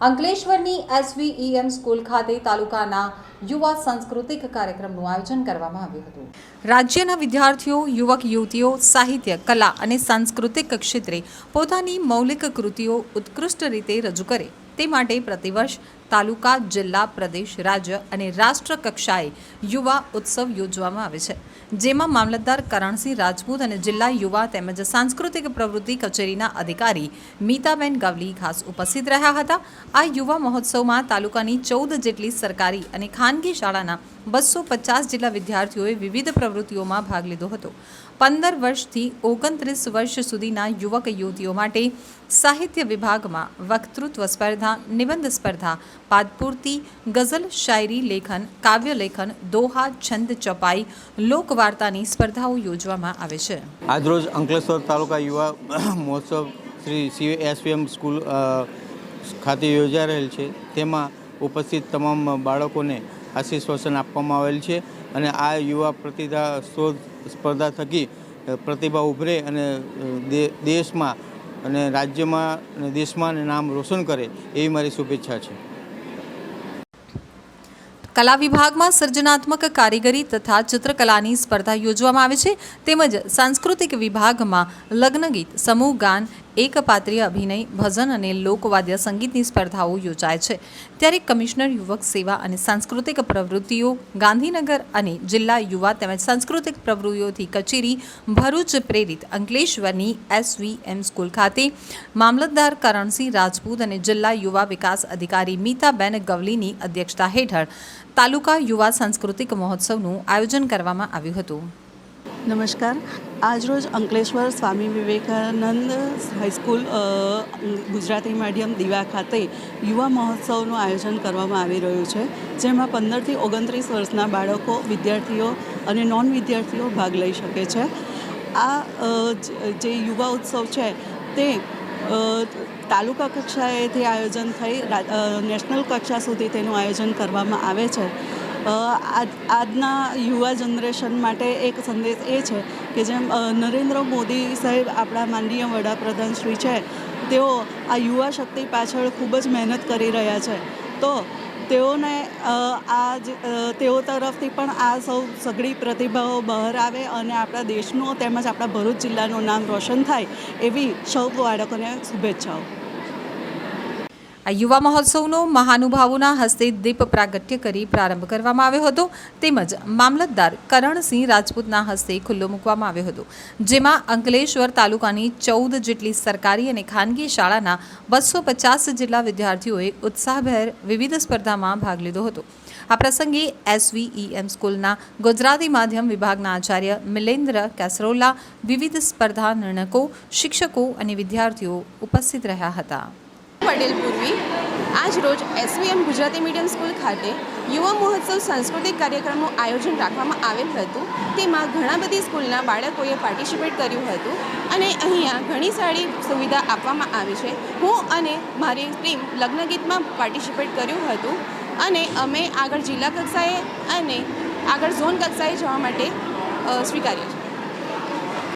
અંકલેશ્વરની એસવીઈએમ school ખાતે તાલુકાના યુવા સાંસ્કૃતિક કાર્યક્રમનું આયોજન કરવામાં આવ્યું હતું. રાજ્યના વિદ્યાર્થીઓ, યુવક, યુવતીઓ, સાહિત્ય, કલા અને સાંસ્કૃતિક ક્ષેત્રે પોતાની મૌલિક કૃતિઓ ઉત્કૃષ્ટ રીતે રજૂ કરે તે માટે પ્રતિવર્ષ તાલુકા, જિલ્લા, પ્રદેશ, રાજ્ય અને રાષ્ટ્ર કક્ષાએ યુવા ઉત્સવ યોજવામાં આવે છે. જેમાં મામલતદાર કરણસિંહ રાજપૂત અને જિલ્લા યુવા તેમજ સાંસ્કૃતિક પ્રવૃત્તિ કચેરીના અધિકારી મીતાબેન ગવલી ખાસ ઉપસ્થિત રહ્યા હતા. આ યુવા મહોત્સવમાં તાલુકાની ચૌદ જેટલી સરકારી અને ખાનગી શાળાના બસો પચાસ જેટલા વિદ્યાર્થીઓએ વિવિધ પ્રવૃત્તિઓમાં ભાગ લીધો હતો. પંદર વર્ષથી ઓગણત્રીસ વર્ષ સુધીના યુવક યુવતીઓ માટે સાહિત્ય વિભાગમાં વક્તૃત્વ સ્પર્ધા, નિબંધ સ્પર્ધા પાદપૂર્તિ ગઝલ, શાયરી, લેખન, કાવ્ય લેખન, દોહા, છંદ, ચપાઈ, લોકવાર્તાની સ્પર્ધાઓ યોજવામાં આવે છે. આજરોજ અંકલેશ્વર તાલુકા યુવા મહોત્સવ શ્રી સી એસવીએમ સ્કૂલ ખાતે યોજાઈ રહેલ છે. તેમાં ઉપસ્થિત તમામ બાળકોને આશીર્વસન આપવામાં આવેલ છે અને આ યુવા પ્રતિભા શોધ સ્પર્ધા થકી પ્રતિભા ઉભરે અને દેશમાં અને રાજ્યમાં અને દેશમાં નામ રોશન કરે એવી મારી શુભેચ્છા છે. કલા વિભાગમાં સર્જનાત્મક કારીગરી તથા ચિત્રકલાની સ્પર્ધા યોજવામાં આવે છે. તેમજ સાંસ્કૃતિક વિભાગમાં લગ્નગીત સમૂહ ગાન એકપાત્રીય અભિનય, ભજન અને લોકવાદ્ય સંગીતની સ્પર્ધાઓ યોજાય છે. ત્યારે કમિશનર યુવક સેવા અને સાંસ્કૃતિક પ્રવૃત્તિઓ, ગાંધીનગર અને જિલ્લા યુવા તેમજ સાંસ્કૃતિક પ્રવૃત્તિઓથી કચેરી ભરૂચ પ્રેરિત અંકલેશ્વરની એસવીએમ સ્કૂલ ખાતે મામલતદાર કરણસિંહ રાજપૂત અને જિલ્લા યુવા વિકાસ અધિકારી મીતાબેન ગવલીની અધ્યક્ષતા હેઠળ તાલુકા યુવા સાંસ્કૃતિક મહોત્સવનું આયોજન કરવામાં આવ્યું હતું. નમસ્કાર. આજરોજ અંકલેશ્વર સ્વામી વિવેકાનંદ હાઈસ્કૂલ ગુજરાતી માધ્યમ દીવા ખાતે યુવા મહોત્સવનું આયોજન કરવામાં આવી રહ્યું છે, જેમાં પંદરથી ઓગણત્રીસ વર્ષના બાળકો, વિદ્યાર્થીઓ અને નોન વિદ્યાર્થીઓ ભાગ લઈ શકે છે. આ જે યુવા ઉત્સવ છે તે તાલુકા કક્ષાએથી આયોજન થઈ નેશનલ કક્ષા સુધી તેનું આયોજન કરવામાં આવે છે. આજના યુવા જનરેશન માટે એક સંદેશ એ છે કે જેમ નરેન્દ્ર મોદી સાહેબ આપણા માનનીય વડાપ્રધાન શ્રી છે, તેઓ આ યુવા શક્તિ પાછળ ખૂબ જ મહેનત કરી રહ્યા છે. તો તેઓને આ તેઓ તરફથી પણ આ સૌ સઘળી પ્રતિભાઓ બહાર આવે અને આપણા દેશનું તેમજ આપણા ભરૂચ જિલ્લાનું નામ રોશન થાય એવી સૌ બાળકોને શુભેચ્છાઓ. આ યુવા મહોત્સવનો મહાનુભાવોના હસ્તે દીપ પ્રાગટ્ય કરી પ્રારંભ કરવામાં આવ્યો હતો. તેમજ મામલતદાર કરણસિંહ રાજપૂતના હસ્તે ખુલ્લો મૂકવામાં આવ્યો હતો. જેમાં અંકલેશ્વર તાલુકાની ચૌદ જેટલી સરકારી અને ખાનગી શાળાના બસો પચાસ જેટલા વિદ્યાર્થીઓએ ઉત્સાહભેર વિવિધ સ્પર્ધામાં ભાગ લીધો હતો. આ પ્રસંગે એસવીઈએમ સ્કૂલના ગુજરાતી માધ્યમ વિભાગના આચાર્ય મિલેન્દ્ર કેસરોલા, વિવિધ સ્પર્ધા નિર્ણકો શિક્ષકો અને વિદ્યાર્થીઓ ઉપસ્થિત રહ્યા હતા. પટેલ પૂર્વી. આજ રોજ એસવીએમ ગુજરાતી મીડિયમ સ્કૂલ ખાતે યુવા મહોત્સવ સાંસ્કૃતિક કાર્યક્રમનું આયોજન રાખવામાં આવેલ હતું. તેમાં ઘણા બધી સ્કૂલના બાળકોએ પાર્ટિસિપેટ કર્યું હતું અને અહીંયા ઘણી સારી સુવિધા આપવામાં આવી છે. હું અને મારી ટીમ લગ્નગીતમાં પાર્ટિસિપેટ કર્યું હતું અને અમે આગળ જિલ્લા કક્ષાએ અને આગળ ઝોન કક્ષાએ જવા માટે સ્વીકાર્યું છે.